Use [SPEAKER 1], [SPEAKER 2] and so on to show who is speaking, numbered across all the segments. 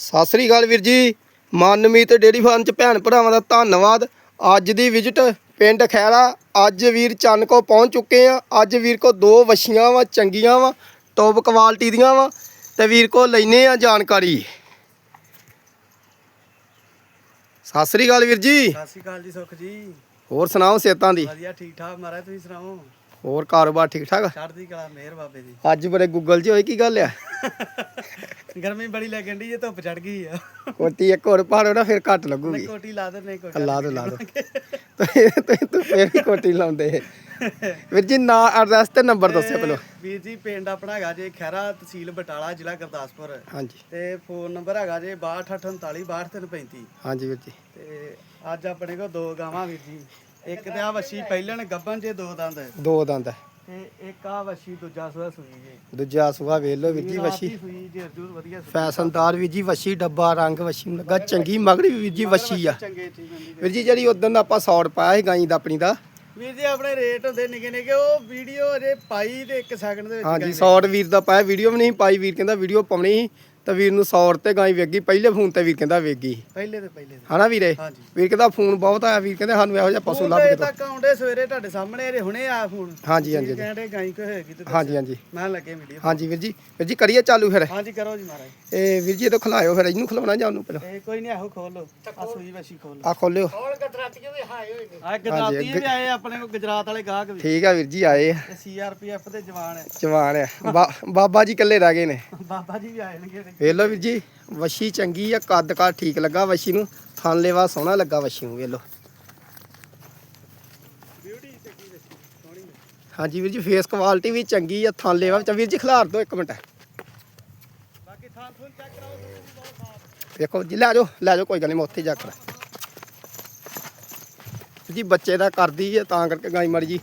[SPEAKER 1] ਸਤਿ ਸ੍ਰੀ ਅਕਾਲ ਵੀਰ ਜੀ। ਮਾਨਮੀਤ dairy farm ਚ ਭੈਣ ਭਰਾਵਾਂ ਦਾ ਧੰਨਵਾਦ। ਅੱਜ ਦੀ ਵਿਜ਼ਿਟ ਪਿੰਡ ਖੈਰਾ। ਅੱਜ ਵੀਰ ਚੰਨ ਕੋ ਪਹੁੰਚ ਚੁੱਕੇ ਆ। ਅੱਜ ਵੀਰ ਕੋ ਦੋ ਵਛੀਆਂ ਵਾ ਚੰਗੀਆਂ ਵਾ ਟੌਪ ਕੁਆਲਿਟੀ ਦੀਆਂ ਵਾ ਤੇ ਵੀਰ ਕੋ ਲੈਨੇ ਆ ਜਾਣਕਾਰੀ। ਸਤਿ ਸ੍ਰੀ ਅਕਾਲ ਵੀਰ ਜੀ।
[SPEAKER 2] ਸਤਿ ਸ਼੍ਰੀ ਅਕਾਲ ਜੀ ਸੁਖ ਜੀ।
[SPEAKER 1] ਹੋਰ ਸੁਣਾਓ ਸਿਹਤਾਂ ਦੀ?
[SPEAKER 2] ਵਧੀਆ ਠੀਕ ਠਾਕ ਮਹਾਰਾਜ ਤੁਸੀਂ ਸੁਣਾਓ?
[SPEAKER 1] ਹੋਰ ਕਾਰੋਬਾਰ ਠੀਕ ਠਾਕ
[SPEAKER 2] ਚੜ੍ਹਦੀ ਕਲਾ ਮਿਹਰ ਬਾਬੇ ਦੀ।
[SPEAKER 1] ਅੱਜ ਬੜੇ ਗੂਗਲ 'ਚ ਹੋਏ ਕੀ ਗੱਲ ਆ?
[SPEAKER 2] ਗਰਮੀ ਬੜੀ ਲੱਗਣ ਦੀ ਜੇ ਧੁੱਪ ਚੜ ਗਈ ਆ।
[SPEAKER 1] ਕੋਟੀ ਇੱਕ ਹੋਰ ਪਾੜੋ ਨਾ ਫਿਰ ਘੱਟ ਲੱਗੂਗੀ।
[SPEAKER 2] ਕੋਟੀ ਲਾ ਦੇ ਨਹੀਂ ਕੋਈ
[SPEAKER 1] ਲਾ ਦੋ ਲਾ ਦੋ ਤੂੰ ਤੂੰ ਫੇਰ ਵੀ ਕੋਟੀ ਲਾਉਂਦੇ। ਵੀਰ ਜੀ ਨਾਂ ਐਡਰੈਸ ਤੇ ਨੰਬਰ ਦੱਸਿਓ ਪਹਿਲਾਂ।
[SPEAKER 2] ਵੀਰ ਜੀ ਪਿੰਡ ਆਪਣਾ ਹੈਗਾ ਜੇ ਖੈਰਾ ਤਹਿਸੀਲ ਬਟਾਲਾ ਜ਼ਿਲ੍ਹਾ ਗੁਰਦਾਸਪੁਰ।
[SPEAKER 1] ਹਾਂਜੀ।
[SPEAKER 2] ਤੇ ਫੋਨ ਨੰਬਰ ਹੈਗਾ ਜੇ 6248 62335
[SPEAKER 1] ਹਾਂਜੀ ਵੀਰ ਜੀ।
[SPEAKER 2] ਤੇ ਅੱਜ ਆਪਣੇ ਕੋਲ ਦੋ ਗਾਵਾਂ ਵੀਰ ਜੀ। ਇੱਕ ਤੇ ਆ ਵੱਛੀ ਪਹਿਲਣ ਗੱਬਨ ਜੇ ਦੋ ਦੰਦ।
[SPEAKER 1] ਦੋ ਦੰਦ।
[SPEAKER 2] ਤੇ ਇੱਕ ਆ ਵੱਛੀ ਦੂਜਾ ਸੂਆ ਸੂਈ ਜੇ।
[SPEAKER 1] ਦੂਜਾ ਸੁਆ ਵੇਖ ਲਓ ਵੀਰ ਜੀ
[SPEAKER 2] ਰਾਤ
[SPEAKER 1] ਵਸ਼ੀ
[SPEAKER 2] ਦੀ ਸੂਈ ਜੇ ਜਰੂਰ ਵਧੀਆ ਸੂਈ।
[SPEAKER 1] ਫੈਸ਼ਨਦਾਰ ਵੀਰ ਜੀ ਵਸ਼ੀ ਡੱਬਾ ਰੰਗ ਵਸ਼ੀ ਨੂੰ ਲੱਗਾ ਚੰਗੀ ਮਗਰੀ ਵੀਰ ਜੀ ਵਸ਼ੀ ਆ।
[SPEAKER 2] ਚੰਗੇ ਚੀਜ਼ ਹੁੰਦੀ
[SPEAKER 1] ਵੀਰ ਜੀ ਜਿਹੜੀ ਉਦੋਂ ਦਾ ਆਪਾਂ ਸੌੜ ਪਾਇਆ ਸੀ ਗਾਈ ਦਾ ਆਪਣੀ ਦਾ।
[SPEAKER 2] ਵੀਰ ਜੀ ਆਪਣੇ ਰੇਟ ਹੁੰਦੇ ਨਿੱਕੇ ਨਿੱਕੇ ਉਹ ਵੀਡੀਓ ਅਜੇ ਪਾਈ ਤੇ 1 ਸੈਕਿੰਡ ਦੇ ਵਿੱਚ
[SPEAKER 1] ਹਾਂਜੀ ਸੌੜ ਵੀਰ ਦਾ ਪਾਇਆ ਵੀਡੀਓ ਵੀ ਨਹੀਂ ਪਾਈ ਵੀਰ ਕਹਿੰਦਾ ਵੀਡੀਓ ਪਾਉਣੀ ਸੀ। ਤਾਂ ਵੀਰ ਨੂੰ ਸੌੜ ਤੇ ਗਾਈ ਵੇਗੀ ਪਹਿਲੇ ਫੋਨ ਤੇ ਵੀਰ ਕਹਿੰਦਾ ਵੇਗੀ
[SPEAKER 2] ਪਹਿਲੇ ਤੇ ਪਹਿਲੇ ਤੇ।
[SPEAKER 1] ਹਨਾ ਵੀਰੇ?
[SPEAKER 2] ਹਾਂਜੀ।
[SPEAKER 1] ਵੀਰ ਕਹਿੰਦਾ ਫੋਨ ਬਹੁਤ ਆਇਆ ਵੀਰ ਕਹਿੰਦੇ ਸਾਨੂੰ ਇਹੋ ਜਿਹਾ ਪਸ਼ੂ ਲੱਭ ਕੇ ਦਿਓ।
[SPEAKER 2] ਤੱਕ ਆਉਂਦੇ ਸਵੇਰੇ ਤੁਹਾਡੇ ਸਾਹਮਣੇ ਇਹਦੇ ਹੁਣੇ ਆ ਫੋਨ।
[SPEAKER 1] ਹਾਂਜੀ ਹਾਂਜੀ ਹਾਂਜੀ।
[SPEAKER 2] ਕਹਿੰਦੇ ਗਾਈ ਕੋ ਹੈਗੀ ਤੇ
[SPEAKER 1] ਹਾਂਜੀ ਹਾਂਜੀ।
[SPEAKER 2] ਮੈਂ ਲੱਗੇ ਵੀਡੀਓ
[SPEAKER 1] ਹਾਂਜੀ ਵੀਰ ਜੀ ਵੀਰ ਜੀ ਕਰੀਏ ਚਾਲੂ ਫਿਰ।
[SPEAKER 2] ਹਾਂਜੀ ਕਰੋ ਜੀ ਮਹਾਰਾਜ।
[SPEAKER 1] ਇਹ ਵੀਰ ਜੀ ਇਹ ਤੋਂ ਖਲਾਇਓ ਫਿਰ ਇਹਨੂੰ ਖਲਾਉਣਾ ਜਾਂ ਉਹਨੂੰ ਪਹਿਲਾਂ?
[SPEAKER 2] ਇਹ ਕੋਈ ਨਹੀਂ ਆਹੋ ਖੋਲ। ਆ ਸੂਈ ਵਸ਼ੀ ਖੋਲ।
[SPEAKER 1] ਆ ਖੋਲਿਓ।
[SPEAKER 2] ਆ ਗਜਰਾਤੀ ਵੀ ਆਏ ਆਪਣੇ ਕੋ ਗੁਜਰਾਤ ਵਾਲੇ ਗਾਹਕ ਵੀ।
[SPEAKER 1] ਠੀਕ ਆ ਵੀਰ ਜੀ ਆਏ ਆ।
[SPEAKER 2] ਤੇ ਸੀਆਰਪੀਐਫ ਦੇ ਜਵਾਨ ਹੈ
[SPEAKER 1] ਜਵਾਨ ਆ। ਬਾਬਾ ਜੀ ਇਕੱਲੇ ਰਹਿ ਗਏ ਨੇ।
[SPEAKER 2] ਬਾਬਾ ਜੀ ਵੀ ਆਏ ਨੇਗੇ
[SPEAKER 1] ਵੇਖ ਲਓ ਵੀਰ ਜੀ ਵਸ਼ੀ ਚੰਗੀ ਆ ਕੱਦ ਕਾ ਠੀਕ ਲੱਗਾ ਵਸ਼ੀ ਨੂੰ। ਥਣ ਲੇਵਾ ਸੋਹਣਾ ਲੱਗਾ ਵਸ਼ੀ ਨੂੰ ਵੇਖ ਲਓ।
[SPEAKER 2] ਬਿਊਟੀ ਚੱਕੀ ਵਸ਼ੀ ਸੋਹਣੀ ਹੈ।
[SPEAKER 1] ਹਾਂਜੀ ਵੀਰ ਜੀ ਫੇਸ ਕੁਆਲਿਟੀ ਵੀ ਚੰਗੀ ਆ ਥਣ ਲੇਵਾ ਚ ਵੀਰ ਜੀ ਖਿਲਾਰ ਦਿਓ ਇੱਕ ਮਿੰਟ।
[SPEAKER 2] ਬਾਕੀ ਥਾਂ ਥੂੰ ਚੈੱਕ ਕਰਾਓ
[SPEAKER 1] ਵੇਖੋ ਜੀ ਲੈ ਜਾਓ ਲੈ ਜਾਓ ਕੋਈ ਗੱਲ ਨਹੀਂ ਮੈਂ ਉੱਥੇ ਜਾ ਕੇ ਜੀ ਬੱਚੇ ਦਾ ਕਰਦੀ ਆ ਤਾਂ ਕਰਕੇ ਗਾਈ ਮਰ ਜੀ।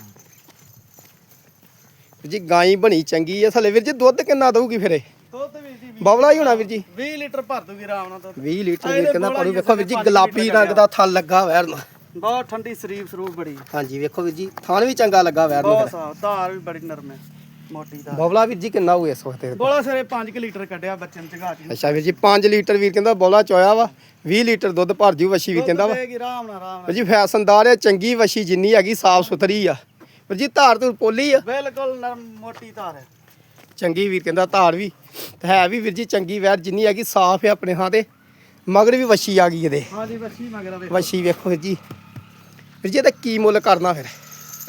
[SPEAKER 1] ਜੀ ਗਾਈ ਬਣੀ ਚੰਗੀ ਆ ਥਲੇ ਵੀਰ ਜੀ ਦੁੱਧ ਕਿੰਨਾ ਦਊਗੀ ਫਿਰ ਇਹ?
[SPEAKER 2] ਦੁੱਧ ਵੀਰ ਜੀ
[SPEAKER 1] ਬਬਲਾ ਹੀ ਹੋਣਾ ਵੀਰ ਜੀ।
[SPEAKER 2] 20 ਲੀਟਰ ਭਰ ਦੂਗੀ ਆਰਾਮ ਨਾਲ ਦੁੱਧ।
[SPEAKER 1] 20 ਲੀਟਰ ਪਾਣੀ
[SPEAKER 2] ਹੀ
[SPEAKER 1] ਵੇਖੋ ਵੀਰ ਜੀ ਗੁਲਾਬੀ ਰੰਗ ਦਾ ਥਣ ਲੱਗਾ ਵੈਰ ਨੂੰ
[SPEAKER 2] ਬਹੁਤ ਠੰਡੀ ਸਰੀਰ ਸਰੂਪ ਬੜੀ।
[SPEAKER 1] ਹਾਂਜੀ ਵੇਖੋ ਵੀਰ ਜੀ ਥਣ ਵੀ ਚੰਗਾ ਲੱਗਾ ਵੈਰ ਨੂੰ
[SPEAKER 2] ਬਹੁਤ ਸਾਫ਼ ਧਾਰ ਵੀ ਬੜੀ ਨਰਮ ਹੈ। ਮੋਟੀ
[SPEAKER 1] ਵੀਰ ਜੀ ਕਿੰਨਾ ਹੋਊ ਇਸ ਵਕਤ ਇਹਦੇ ਕੋਲ?
[SPEAKER 2] ਬੋਲਾ ਸਰੇ 5 ਲੀਟਰ ਕੱਢਿਆ ਬੱਚੇ ਨੂੰ
[SPEAKER 1] ਅੱਛਾ ਵੀਰ ਜੀ 5 ਲੀਟਰ ਵੀਰ ਕਹਿੰਦਾ ਬੋਲਾ ਚੋਇਆ ਵਾ 20 ਲੀਟਰ ਦੁੱਧ ਭਰ ਜੂ ਵਸ਼ੀ ਵੀ ਕਹਿੰਦਾ ਵਾ।
[SPEAKER 2] ਦੇਗੀ ਆਰਾਮ ਨਾਲ ਆਰਾਮ
[SPEAKER 1] ਵੀਰ ਜੀ ਫੈਸ਼ਨਦਾਰ ਹੈ ਚੰਗੀ ਵਸ਼ੀ ਜਿੰਨੀ ਹੈਗੀ ਸਾਫ਼ ਸੁਥਰੀ ਆ। ਵੀਰ ਜੀ ਧਾਰ ਧੂਰ ਪੋਲੀ ਆ।
[SPEAKER 2] ਬਿਲਕੁਲ ਨਰਮ ਮੋਟੀ ਧਾਰ ਹੈ।
[SPEAKER 1] ਚੰਗੀ ਵੀਰ ਕਹਿੰਦਾ ਧਾਰ ਵੀ ਤੇ ਹੈ ਵੀ ਵੀਰ ਜੀ ਚੰਗੀ ਵੈਰ ਜਿੰਨੀ ਹੈਗੀ ਸਾਫ਼ ਹੈ ਆਪਣੇ ਥਾਂ ਤੇ ਮਗਰ ਵੀ ਵਸ਼ੀ ਆ ਗਈ ਇਹਦੇ।
[SPEAKER 2] ਹਾਂਜੀ ਬੱਚੀ ਮਗਰਾ ਦੇ
[SPEAKER 1] ਵਸ਼ੀ ਵੇਖੋ ਵੀਰ ਜੀ। ਵੀਰ ਜੀ ਇਹਦਾ ਕੀ ਮੁੱਲ ਕਰਨਾ ਫਿਰ?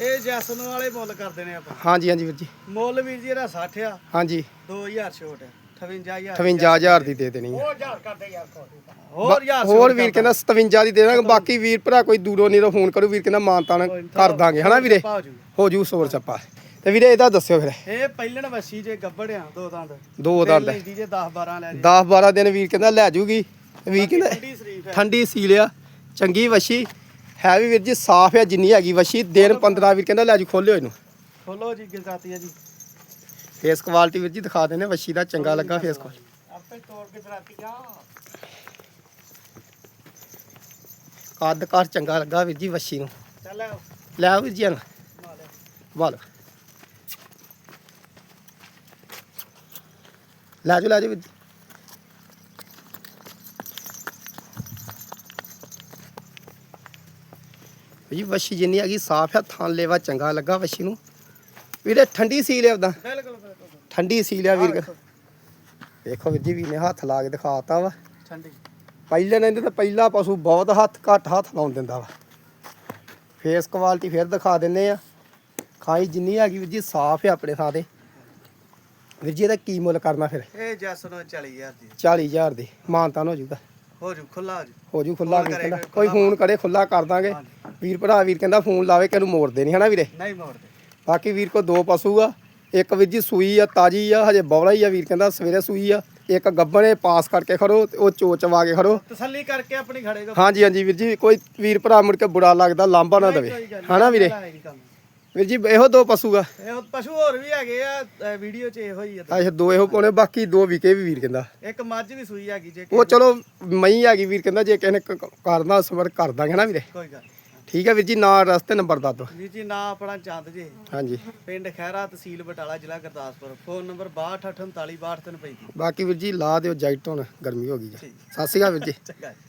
[SPEAKER 2] ਇਹ ਜੈਸਨ ਵਾਲੇ ਮੁੱਲ ਕਰਦੇ ਨੇ ਆਪਾਂ।
[SPEAKER 1] ਹਾਂਜੀ ਹਾਂਜੀ ਵੀਰ ਜੀ।
[SPEAKER 2] ਮੁੱਲ ਵੀਰ ਜੀ ਇਹਦਾ 60 ਆ।
[SPEAKER 1] ਹਾਂਜੀ।
[SPEAKER 2] 2000 ਛੋਟ ਹੈ 58000
[SPEAKER 1] 58000 ਦੀ ਦੇ ਦੇਣੀ ਆ।
[SPEAKER 2] ਹੋਰ ਯਾਰ ਹੋਰ ਯਾਰ
[SPEAKER 1] ਹੋਰ ਵੀਰ ਕਹਿੰਦਾ 57 ਦੀ ਦੇ ਦਾਂਗੇ। ਬਾਕੀ ਵੀਰ ਭਰਾ ਕੋਈ ਦੂਰੋਂ ਨਹੀਂ ਫੋਨ ਕਰੂ। ਵੀਰ ਕਹਿੰਦਾ ਮਾਨਤਾਨ ਕਰ ਦਾਂਗੇ। ਹਨਾ ਵੀਰੇ? ਹੋ ਜੂ ਸੋਰ ਚੱਪਾ। ਤੇ ਵੀਰੇ ਇਹਦਾ ਦੱਸਿਓ ਫਿਰ।
[SPEAKER 2] ਇਹ ਪਹਿਲਣ ਵੱਛੀ ਜੇ ਗੱਬੜਿਆ ਦੋ ਦੰਦ।
[SPEAKER 1] ਦੋ ਦੰਦ।
[SPEAKER 2] ਲੈਂਦੀ ਜੇ 10 12 ਲੈ ਜੀ।
[SPEAKER 1] 10 12 ਦਿਨ ਵੀਰ ਕਹਿੰਦਾ ਲੈ ਜੂਗੀ। ਵੀਰ ਕਹਿੰਦਾ
[SPEAKER 2] ਠੰਡੀ ਸਰੀਫ ਹੈ
[SPEAKER 1] ਠੰਡੀ ਸੀਲ ਆ। ਚੰਗੀ ਵਸ਼ੀ ਹੈ ਵੀ ਵੀਰ ਜੀ ਸਾਫ਼ ਆ ਜਿੰਨੀ ਹੈਗੀ ਵਸ਼ੀ ਦਿਨ 15 ਵੀਰ ਕਹਿੰਦਾ ਲੈ ਜੂ ਖੋਲਿਓ ਇਹਨੂੰ।
[SPEAKER 2] ਖੋਲੋ ਜੀ ਆ ਜੀ।
[SPEAKER 1] ਫੇਸ ਕੁਆਲਿਟੀ ਵੀਰ ਜੀ ਦਿਖਾ ਦਿੰਦੇ ਵਸ਼ੀ ਦਾ ਚੰਗਾ ਲੱਗਾ ਫੇਸ ਕੁਆਲਿਟੀ
[SPEAKER 2] ਆਪੇ ਤੋੜ ਕੇ ਦਰਾਤੀਆਂ
[SPEAKER 1] ਕੱਦ ਕਾਰ ਚੰਗਾ ਲੱਗਾ ਵੀਰ ਜੀ ਵਸ਼ੀ ਨੂੰ।
[SPEAKER 2] ਚੱਲ।
[SPEAKER 1] ਲੈ ਆਓ ਵੀਰ ਜੀ ਇਹਨੂੰ। ਵਾਲ। ਲੈ ਜਾਓ ਲੈ ਜਾਓ ਵੀਰ ਜੀ। ਜੀ ਵਸ਼ੀ ਜਿੰਨੀ ਹੈਗੀ ਸਾਫ਼ ਹੈ ਥਾਂ ਲੇਵਾ ਚੰਗਾ ਲੱਗਾ ਵਸ਼ੀ ਨੂੰ। ਵੀਰੇ ਠੰਡੀ ਉਹਦਾ
[SPEAKER 2] ਬਿਲਕੁਲ ਬਿਲਕੁਲ।
[SPEAKER 1] ਠੰਡੀ ਸੀਲ ਆ ਵੀਰ। ਦੇਖੋ। ਵੀਰ ਜੀ ਵੀਰ ਨੇ ਹੱਥ ਲਾ ਕੇ ਦਿਖਾਤਾ ਵਾ।
[SPEAKER 2] ਠੰਡੀ।
[SPEAKER 1] ਪਹਿਲੇ ਨੇ ਤਾਂ ਪਹਿਲਾ ਪਸ਼ੂ ਬਹੁਤ ਹੱਥ ਘੱਟ ਹੱਥ ਲਾਉਣ ਦਿੰਦਾ ਵਾ। ਫੇਸ ਕੁਆਲਿਟੀ ਫਿਰ ਦਿਖਾ ਦਿੰਨੇ ਆ। ਖਾਈ ਜਿੰਨੀ ਹੈਗੀ ਵੀਰ ਜੀ ਸਾਫ਼ ਹੈ ਆਪਣੇ ਥਾਂ ਤੇ। ਵੀਰ ਜੀ ਇਹਦਾ ਕੀ ਮੁੱਲ ਕਰਨਾ ਫਿਰ?
[SPEAKER 2] ਇਹ ਜੈਸਨ 40000 ਦੀ।
[SPEAKER 1] 40000 ਦੀ ਮਾਨਤਾਨ ਹੋ ਜਾਊਗਾ।
[SPEAKER 2] ਹੋ ਜੂ ਖੁੱਲਾ ਜੂ।
[SPEAKER 1] ਹੋ ਜੂ ਖੁੱਲਾ
[SPEAKER 2] ਕਰੇ,
[SPEAKER 1] ਕੋਈ ਫੋਨ ਕਰੇ ਖੁੱਲਾ ਕਰ ਦਾਂਗੇ। ਵੀਰ ਭਰਾ ਵੀਰ ਕਹਿੰਦਾ ਫੋਨ ਲਾਵੇ ਕਿ ਇਹਨੂੰ ਮੋੜਦੇ ਨਹੀਂ ਹਨਾ ਵੀਰੇ?
[SPEAKER 2] ਨਹੀਂ ਮੋੜਦੇ।
[SPEAKER 1] ਬਾਕੀ ਵੀਰ ਕੋ ਦੋ ਪਸ਼ੂ ਆ ਇੱਕ ਵੀਰ ਜੀ ਸੂਈ ਆ ਤਾਜੀ ਆ ਹਜੇ ਬੌਲਾ ਹੀ ਆ ਵੀਰ ਕਹਿੰਦਾ ਸਵੇਰੇ ਸੂਈ ਆ। ਇੱਕ ਗੱਬਣੇ ਪਾਸ ਕਰਕੇ ਖੜੋ ਤੇ ਉਹ ਚੋਚਵਾ ਕੇ ਖੜੋ।
[SPEAKER 2] ਤਸੱਲੀ ਕਰਕੇ ਆਪਣੀ ਖੜੇ ਕੋ
[SPEAKER 1] ਹਾਂਜੀ ਹਾਂਜੀ ਵੀਰ ਜੀ ਕੋਈ ਵੀਰ ਭਰਾ ਮੁੜ ਕੇ ਬੁਰਾ ਲੱਗਦਾ ਲਾਂਭਾ ਨਾ ਦੇਵੇ। ਹਨਾ ਵੀਰੇ? ਵੀਰ ਜੀ ਇਹੋ ਦੋ ਪਸ਼ੂ ਆ।
[SPEAKER 2] ਇਹ ਪਸ਼ੂ ਹੋਰ ਵੀ ਹੈਗੇ ਆ ਵੀਡੀਓ 'ਚ ਇਹੋ ਹੀ ਆ।
[SPEAKER 1] ਅੱਛਾ ਦੋ ਇਹੋ ਪਾਉਣੇ ਬਾਕੀ ਦੋ ਵਿਕੇ ਵੀ ਵੀਰ ਕਹਿੰਦਾ।
[SPEAKER 2] ਇੱਕ ਮੱਝ ਵੀ ਸੂਈ ਹੈਗੀ ਜੇ
[SPEAKER 1] ਉਹ ਚਲੋ ਮਈ ਗਈ ਵੀਰ ਕਹਿੰਦਾ ਜੇ ਕਿਸੇ ਨੇ ਕਰਨਾ ਸਮਰ ਕਰ ਦਾਂਗੇ ਨਾ ਵੀਰੇ।
[SPEAKER 2] ਕੋਈ ਗੱਲ।
[SPEAKER 1] ਠੀਕ ਹੈ ਵੀਰ ਜੀ ਨਾਂ ਰਸਤੇ ਨੰਬਰ ਦੱਸ ਦਿਓ।
[SPEAKER 2] ਵੀਰ ਜੀ ਨਾਂ ਆਪਣਾ ਚੰਦ ਜੀ।
[SPEAKER 1] ਹਾਂਜੀ।
[SPEAKER 2] ਪਿੰਡ ਖੈਰਾ ਤਹਿਸੀਲ ਬਟਾਲਾ ਜ਼ਿਲ੍ਹਾ ਗੁਰਦਾਸਪੁਰ। ਫੋਨ ਨੰਬਰ 6248 6235
[SPEAKER 1] ਬਾਕੀ ਵੀਰ ਜੀ ਲਾ ਦਿਓ ਜੈਕਟ ਹੁਣ ਗਰਮੀ ਹੋ ਗਈ ਜੀ। ਸਤਿ ਸ਼੍ਰੀ ਅਕਾਲ ਵੀਰ ਜੀ।
[SPEAKER 2] ਚੰਗਾ ਜੀ।